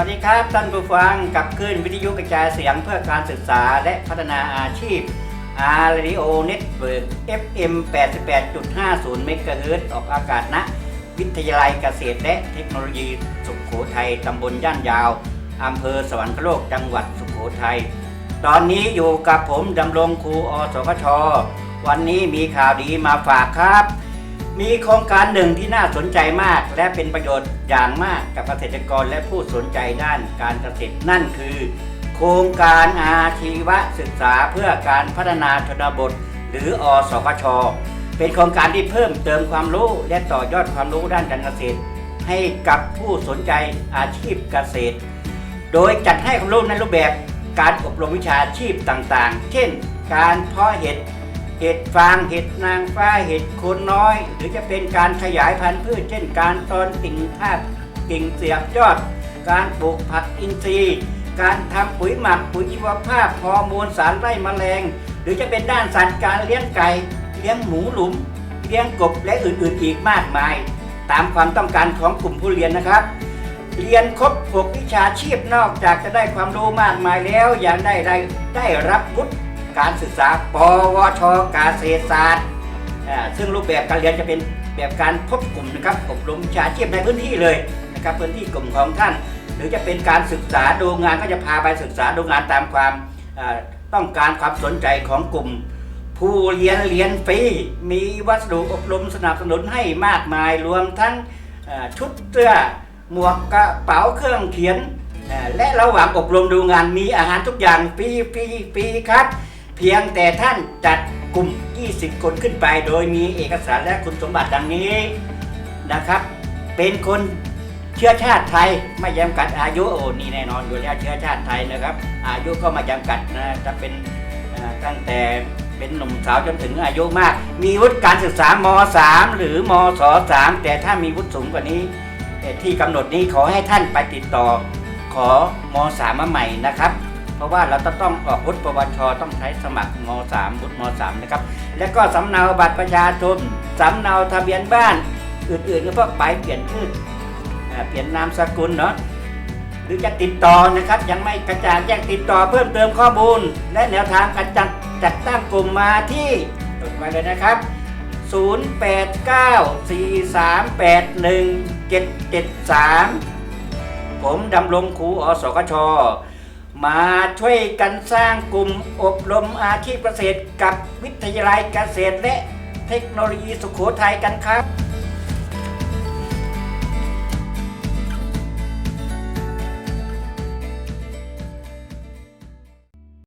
วัสดีครับท่านผู้ฟังกับคลื่นวิทยุกระจายเสียงเพื่อการศึกษาและพัฒนาอาชีพ R Radio Network FM 88.50เมกะเฮิรตซ์ออกอากาศณวิทยาลัยเกษตรและเทคโนโลยีสุขโขทัยตำบลย่านยาวอำเภอสวรรคโลกจังหวัดสุขโขทัยตอนนี้อยู่กับผมดำรงครูอสพชวันนี้มีข่าวดีมาฝากครับ มีโครงการหนึ่งที่น่าสนใจมาก และเป็นประโยชน์อย่างมากกับเกษตรกรและผู้สนใจด้านการเกษตรนั่นคือ โครงการอาชีวศึกษาเพื่อการพัฒนาชนบท หรืออสพช เป็นโครงการที่เพิ่มเติมความรู้และต่อยอดความรู้ด้านการเกษตร ให้กับผู้สนใจอาชีพเกษตร โดยจัดให้ความรู้ในรูปแบบการอบรมวิชาชีพต่างๆ เช่น การเพาะเห็ด เห็ดฟางเห็ดนางฟ้าเห็ดโคนน้อย หรือจะเป็นการขยายพันธุ์พืช เช่นการตอนติ่งภาพกิ่งเสียบยอด การปลูกผักอินทรีย์ การทำปุ๋ยหมักปุ๋ยชีวภาพฮอร์โมนสารไล่แมลง หรือจะเป็นด้านสัตว์การเลี้ยงไก่เลี้ยงหมูหลุม เลี้ยงกบและอื่นๆอีกมากมาย ตามความต้องการของกลุ่มผู้เรียนนะครับเรียนครบ 6 วิชาชีพนอกจากจะได้ความรู้มากมายแล้วยังได้ได้ได้รับวุฒิ การศึกษา ปวชเกษตรศาสตร์ ซึ่งรูปแบบการเรียนจะเป็นแบบการพบกลุ่มนะครับอบรมชาชีพในพื้นที่เลยนะครับพื้นที่กลุ่มของท่าน หรือจะเป็นการศึกษาดูงานก็จะพาไปศึกษาดูงานตามความต้องการความสนใจของกลุ่ม ผู้เรียนเรียนฟรีมีวัสดุอบรมสนับสนุนให้มากมายรวมทั้งชุดเสื้อหมวกกระเป๋าเครื่องเขียน และระหว่างอบรมดูงานมีอาหารทุกอย่างฟรีฟรีฟรีครับ เพียงแต่ท่านจัดกลุ่ม 20 คนขึ้นไป โดยมีเอกสารและคุณสมบัติดังนี้นะครับ เป็นคนเชื้อชาติไทยไม่จำกัดอายุโอ้นี่แน่นอนอยู่แล้วเชื้อชาติไทยนะครับ อายุก็ไม่จำกัดนะจะเป็นตั้งแต่เป็นหนุ่มสาวจนถึงอายุมาก มีวุฒิการศึกษาม3หรือมศ3แต่ถ้ามีวุฒิสูงกว่านี้ ที่กำหนดนี้ขอให้ท่านไปติดต่อขอมสามมาใหม่นะครับ เพราะว่าเราจะต้องออกวุฒิปวชต้องใช้สมัครมสามวุฒิมสามนะครับ แล้วก็สำเนาบัตรประชาชนสำเนาทะเบียนบ้านอื่นๆก็พวกใบเปลี่ยนชื่อเปลี่ยนนามสกุลเนาะหรือจะติดต่อนะครับยังไม่กระจางแจ้งติดต่อเพิ่มเติมข้อมูล และแนวทางการจัดจัดตั้งกลุ่มมาที่จดไว้เลยนะครับ 0894381773 ผมดำรงครูอสกช มาช่วยกันสร้างกลุ่มอบรมอาชีพเกษตรกับวิทยาลัยเกษตรและเทคโนโลยีสุขโขทัยกันครับ